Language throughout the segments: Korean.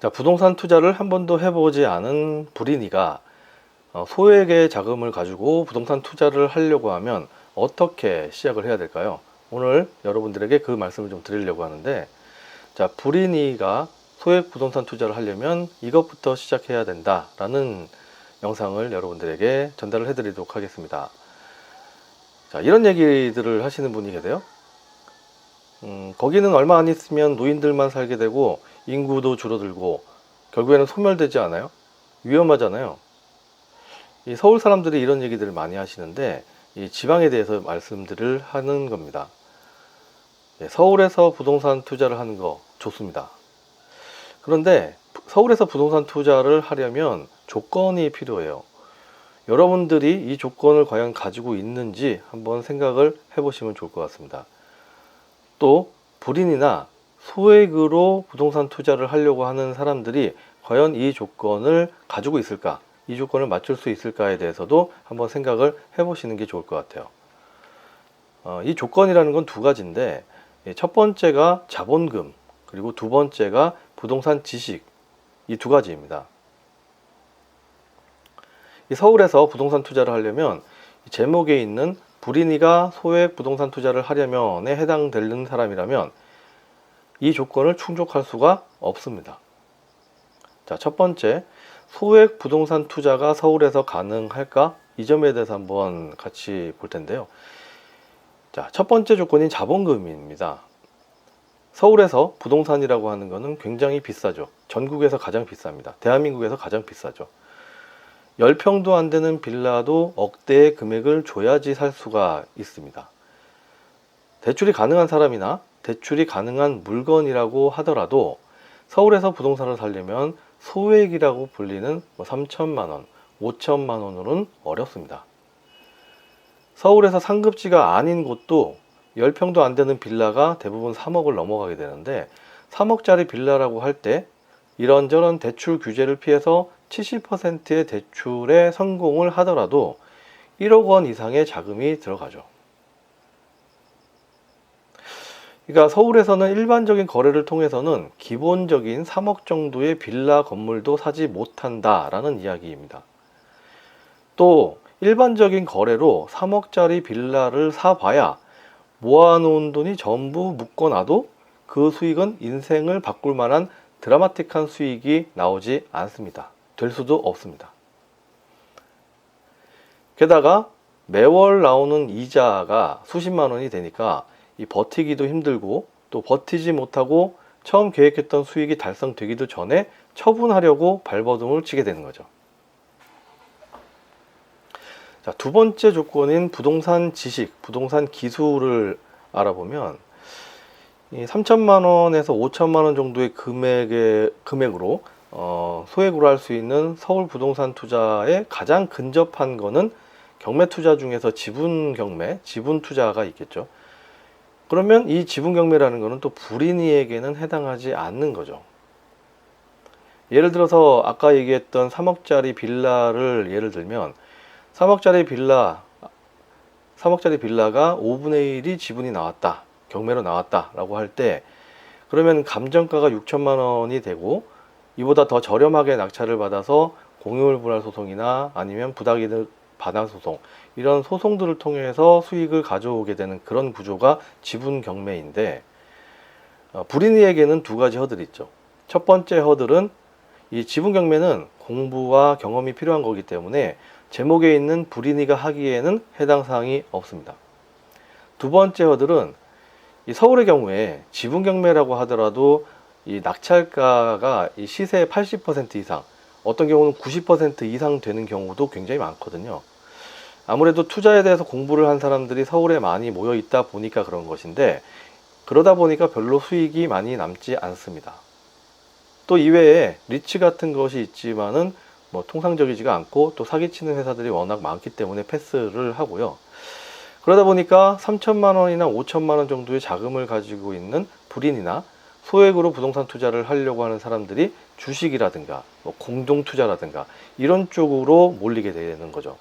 자, 부동산 투자를 한 번도 해보지 않은 불인이가 어, 소액의 자금을 가지고 부동산 투자를 하려고 하면 어떻게 시작을 해야 될까요? 오늘 여러분들에게 그 말씀을 좀 드리려고 하는데, 자, 불인이가 소액 부동산 투자를 하려면 이것부터 시작해야 된다라는 영상을 여러분들에게 전달을 해드리도록 하겠습니다. 자, 이런 얘기들을 하시는 분이 계세요. 음, 거기는 얼마 안 있으면 노인들만 살게 되고 인구도 줄어들고 결국에는 소멸되지 않아요? 위험하잖아요. 이 서울 사람들이 이런 얘기들을 많이 하시는데 이 지방에 대해서 말씀들을 하는 겁니다. 예, 서울에서 부동산 투자를 하는 거 좋습니다. 그런데 서울에서 부동산 투자를 하려면 조건이 필요해요. 여러분들이 이 조건을 과연 가지고 있는지 한번 생각을 해보시면 좋을 것 같습니다. 또 불인이나 소액으로 부동산 투자를 하려고 하는 사람들이 과연 이 조건을 가지고 있을까? 이 조건을 맞출 수 있을까에 대해서도 한번 생각을 해보시는 게 좋을 것 같아요. 어, 이 조건이라는 건 두 가지인데, 예, 첫 번째가 자본금, 그리고 두 번째가 부동산 지식, 이 두 가지입니다. 이 서울에서 부동산 투자를 하려면 이 제목에 있는 불인이가 소액 부동산 투자를 하려면에 해당되는 사람이라면 이 조건을 충족할 수가 없습니다. 자, 첫 번째, 소액 부동산 투자가 서울에서 가능할까? 이 점에 대해서 한번 같이 볼 텐데요. 자, 첫 번째 조건인 자본금입니다. 서울에서 부동산이라고 하는 것은 굉장히 비싸죠. 전국에서 가장 비쌉니다. 대한민국에서 가장 비싸죠. 10평도 안 되는 빌라도 억대의 금액을 줘야지 살 수가 있습니다. 대출이 가능한 사람이나 대출이 가능한 물건이라고 하더라도 서울에서 부동산을 살려면 소액이라고 불리는 뭐 3천만 원, 5천만 원으로는 어렵습니다. 서울에서 상급지가 아닌 곳도 10평도 안 되는 빌라가 대부분 3억을 넘어가게 되는데 3억짜리 빌라라고 할 때 이런저런 대출 규제를 피해서 70%의 대출에 성공을 하더라도 1억 원 이상의 자금이 들어가죠. 그러니까 서울에서는 일반적인 거래를 통해서는 기본적인 3억 정도의 빌라 건물도 사지 못한다라는 이야기입니다. 또 일반적인 거래로 3억짜리 빌라를 사봐야 모아놓은 돈이 전부 묶어놔도 그 수익은 인생을 바꿀 만한 드라마틱한 수익이 나오지 않습니다. 될 수도 없습니다. 게다가 매월 나오는 이자가 수십만 원이 되니까 이 버티기도 힘들고 또 버티지 못하고 처음 계획했던 수익이 달성되기도 전에 처분하려고 발버둥을 치게 되는 거죠. 자, 두 번째 조건인 부동산 지식, 부동산 기술을 알아보면 이 3천만 원에서 5천만 원 정도의 금액의 금액으로 어, 소액으로 할 수 있는 서울 부동산 투자에 가장 근접한 거는 경매 투자 중에서 지분 경매, 지분 투자가 있겠죠. 그러면 이 지분 경매라는 거는 또 불인이에게는 해당하지 않는 거죠. 예를 들어서 아까 얘기했던 3억짜리 빌라를 예를 들면 3억짜리 빌라 3억짜리 빌라가 5분의 1이 지분이 나왔다. 경매로 나왔다라고 할 때 그러면 감정가가 6천만 원이 되고 이보다 더 저렴하게 낙찰을 받아서 공유물 분할 소송이나 아니면 부당이득 반환 소송 이런 소송들을 통해서 수익을 가져오게 되는 그런 구조가 지분 경매인데 어, 불인이에게는 두 가지 허들이 있죠. 첫 번째 허들은 이 지분 경매는 공부와 경험이 필요한 거기 때문에 제목에 있는 불인이가 하기에는 해당 사항이 없습니다. 두 번째 허들은 이 서울의 경우에 지분 경매라고 하더라도 이 낙찰가가 이 시세의 80% 이상, 어떤 경우는 90% 이상 되는 경우도 굉장히 많거든요. 아무래도 투자에 대해서 공부를 한 사람들이 서울에 많이 모여 있다 보니까 그런 것인데, 그러다 보니까 별로 수익이 많이 남지 않습니다. 또 이외에 리츠 같은 것이 있지만은 뭐 통상적이지가 않고 또 사기치는 회사들이 워낙 많기 때문에 패스를 하고요. 그러다 보니까 3천만 원이나 5천만 원 정도의 자금을 가지고 있는 불인이나 소액으로 부동산 투자를 하려고 하는 사람들이 주식이라든가 뭐 공동 투자라든가 이런 쪽으로 몰리게 되는 거죠.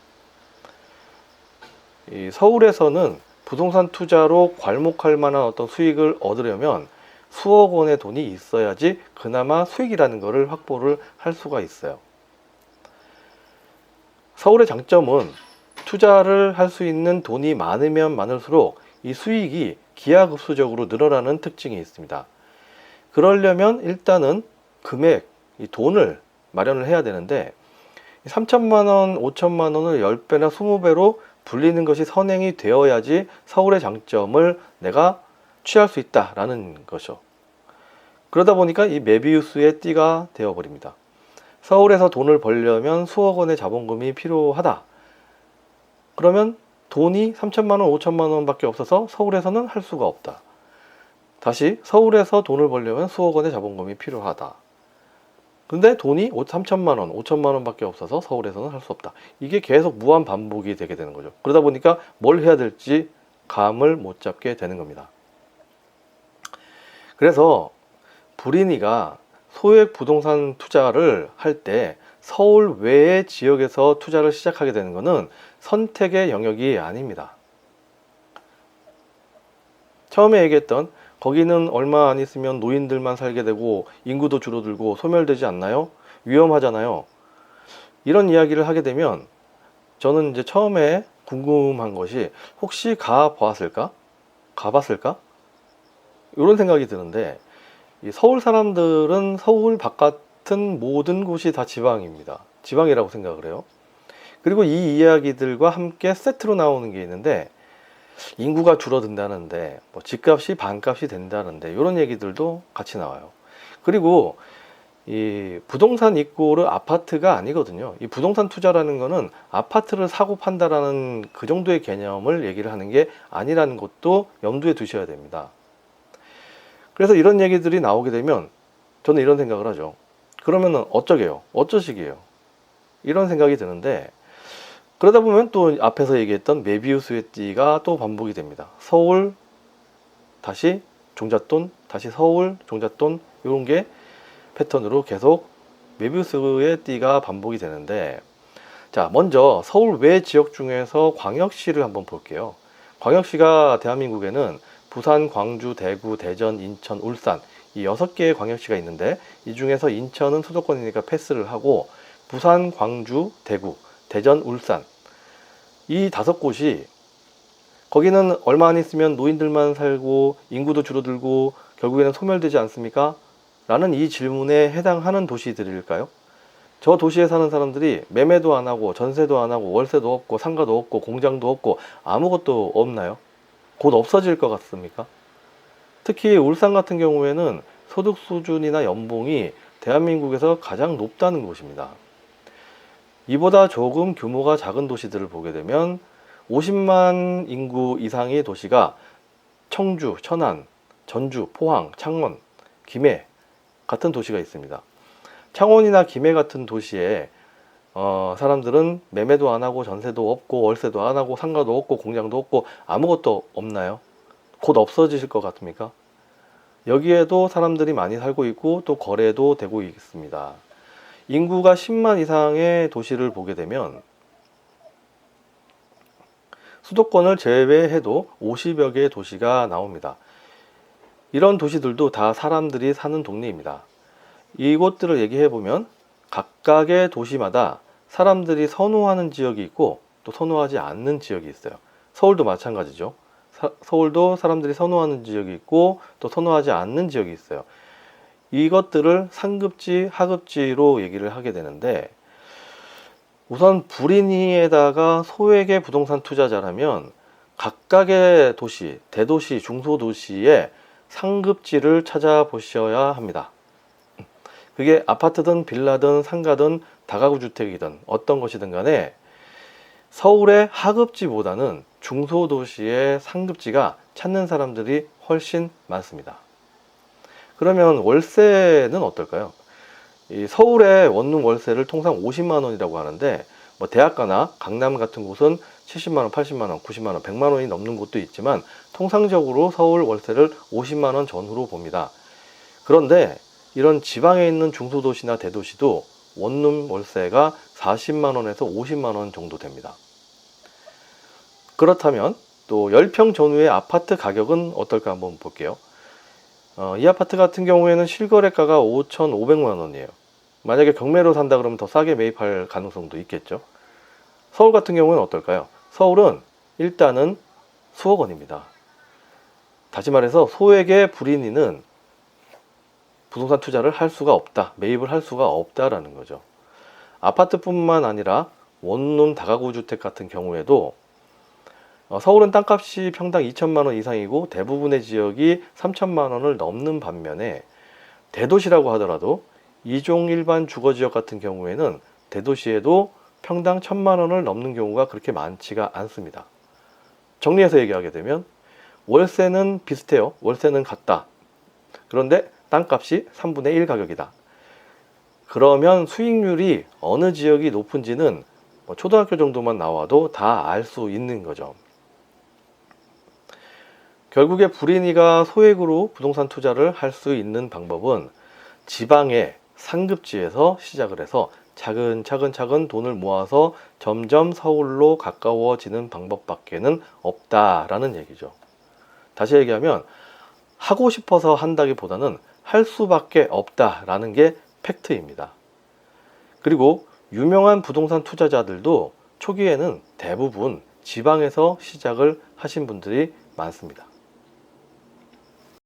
이 서울에서는 부동산 투자로 괄목할 만한 어떤 수익을 얻으려면 수억 원의 돈이 있어야지 그나마 수익이라는 것을 확보를 할 수가 있어요. 서울의 장점은 투자를 할 수 있는 돈이 많으면 많을수록 이 수익이 기하급수적으로 늘어나는 특징이 있습니다. 그러려면 일단은 금액, 이 돈을 마련을 해야 되는데 3천만 원, 5천만 원을 10배나 20배로 불리는 것이 선행이 되어야지 서울의 장점을 내가 취할 수 있다라는 것이죠. 그러다 보니까 이 메비우스의 띠가 되어버립니다. 서울에서 돈을 벌려면 수억 원의 자본금이 필요하다. 그러면 돈이 3천만 원, 5천만 원밖에 없어서 서울에서는 할 수가 없다. 다시 서울에서 돈을 벌려면 수억 원의 자본금이 필요하다. 근데 돈이 3천만 원, 5천만 원밖에 없어서 서울에서는 할 수 없다. 이게 계속 무한 반복이 되게 되는 거죠. 그러다 보니까 뭘 해야 될지 감을 못 잡게 되는 겁니다. 그래서 불인이가 소액 부동산 투자를 할 때 서울 외의 지역에서 투자를 시작하게 되는 것은 선택의 영역이 아닙니다. 처음에 얘기했던 거기는 얼마 안 있으면 노인들만 살게 되고 인구도 줄어들고 소멸되지 않나요? 위험하잖아요. 이런 이야기를 하게 되면 저는 이제 처음에 궁금한 것이 혹시 가 보았을까? 가봤을까? 이런 생각이 드는데 이 서울 사람들은 서울 바깥은 모든 곳이 다 지방입니다. 지방이라고 생각을 해요. 그리고 이 이야기들과 함께 세트로 나오는 게 있는데 인구가 줄어든다는데 뭐 집값이 반값이 된다는데 이런 얘기들도 같이 나와요. 그리고 이 부동산 입고를 아파트가 아니거든요. 이 부동산 투자라는 거는 아파트를 사고 판다라는 그 정도의 개념을 얘기를 하는 게 아니라는 것도 염두에 두셔야 됩니다. 그래서 이런 얘기들이 나오게 되면 저는 이런 생각을 하죠. 그러면은 어쩌게요? 어쩌시게요? 이런 생각이 드는데 그러다 보면 또 앞에서 얘기했던 메비우스의 띠가 또 반복이 됩니다. 서울 다시 종잣돈 다시 서울 종잣돈 이런 게 패턴으로 계속 메비우스의 띠가 반복이 되는데 자 먼저 서울 외 지역 중에서 광역시를 한번 볼게요. 광역시가 대한민국에는 부산, 광주, 대구, 대전, 인천, 울산 이 여섯 개의 광역시가 있는데 이 중에서 인천은 수도권이니까 패스를 하고 부산, 광주, 대구, 대전, 울산 이 다섯 곳이 거기는 얼마 안 있으면 노인들만 살고 인구도 줄어들고 결국에는 소멸되지 않습니까? 라는 이 질문에 해당하는 도시들일까요? 저 도시에 사는 사람들이 매매도 안 하고 전세도 안 하고 월세도 없고 상가도 없고 공장도 없고 아무것도 없나요? 곧 없어질 것 같습니까? 특히 울산 같은 경우에는 소득 수준이나 연봉이 대한민국에서 가장 높다는 곳입니다. 이보다 조금 규모가 작은 도시들을 보게 되면 50만 인구 이상의 도시가 청주, 천안, 전주, 포항, 창원, 김해 같은 도시가 있습니다. 창원이나 김해 같은 도시에 어, 사람들은 매매도 안 하고 전세도 없고 월세도 안 하고 상가도 없고 공장도 없고 아무것도 없나요? 곧 없어지실 것 같습니까? 여기에도 사람들이 많이 살고 있고 또 거래도 되고 있습니다. 인구가 10만 이상의 도시를 보게 되면 수도권을 제외해도 50여 개의 도시가 나옵니다. 이런 도시들도 다 사람들이 사는 동네입니다. 이곳들을 얘기해 보면 각각의 도시마다 사람들이 선호하는 지역이 있고 또 선호하지 않는 지역이 있어요. 서울도 마찬가지죠. 사, 서울도 사람들이 선호하는 지역이 있고 또 선호하지 않는 지역이 있어요. 이것들을 상급지, 하급지로 얘기를 하게 되는데 우선 불인이에다가 소액의 부동산 투자자라면 각각의 도시, 대도시, 중소도시의 상급지를 찾아보셔야 합니다. 그게 아파트든 빌라든 상가든 다가구 주택이든 어떤 것이든 간에 서울의 하급지보다는 중소도시의 상급지가 찾는 사람들이 훨씬 많습니다. 그러면 월세는 어떨까요? 이 서울의 원룸 월세를 통상 50만 원이라고 하는데 뭐 대학가나 강남 같은 곳은 70만 원, 80만 원, 90만 원, 100만 원이 넘는 곳도 있지만 통상적으로 서울 월세를 50만 원 전후로 봅니다. 그런데 이런 지방에 있는 중소도시나 대도시도 원룸 월세가 40만 원에서 50만 원 정도 됩니다. 그렇다면 또 10평 전후의 아파트 가격은 어떨까 한번 볼게요. 어, 이 아파트 같은 경우에는 실거래가가 5,500만 원이에요. 만약에 경매로 산다 그러면 더 싸게 매입할 가능성도 있겠죠. 서울 같은 경우는 어떨까요? 서울은 일단은 수억 원입니다. 다시 말해서 소액의 불인이는 부동산 투자를 할 수가 없다. 매입을 할 수가 없다라는 거죠. 아파트뿐만 아니라 원룸 다가구 주택 같은 경우에도 어, 서울은 땅값이 평당 2천만 원 이상이고 대부분의 지역이 3천만 원을 넘는 반면에 대도시라고 하더라도 이종 일반 주거 지역 같은 경우에는 대도시에도 평당 1천만 원을 넘는 경우가 그렇게 많지가 않습니다. 정리해서 얘기하게 되면 월세는 비슷해요. 월세는 같다. 그런데 땅값이 3분의 1 가격이다. 그러면 수익률이 어느 지역이 높은지는 뭐 초등학교 정도만 나와도 다 알 수 있는 거죠. 결국에 불인이가 소액으로 부동산 투자를 할 수 있는 방법은 지방의 상급지에서 시작을 해서 차근차근 차근 돈을 모아서 점점 서울로 가까워지는 방법밖에는 없다라는 얘기죠. 다시 얘기하면 하고 싶어서 한다기보다는 할 수밖에 없다라는 게 팩트입니다. 그리고 유명한 부동산 투자자들도 초기에는 대부분 지방에서 시작을 하신 분들이 많습니다.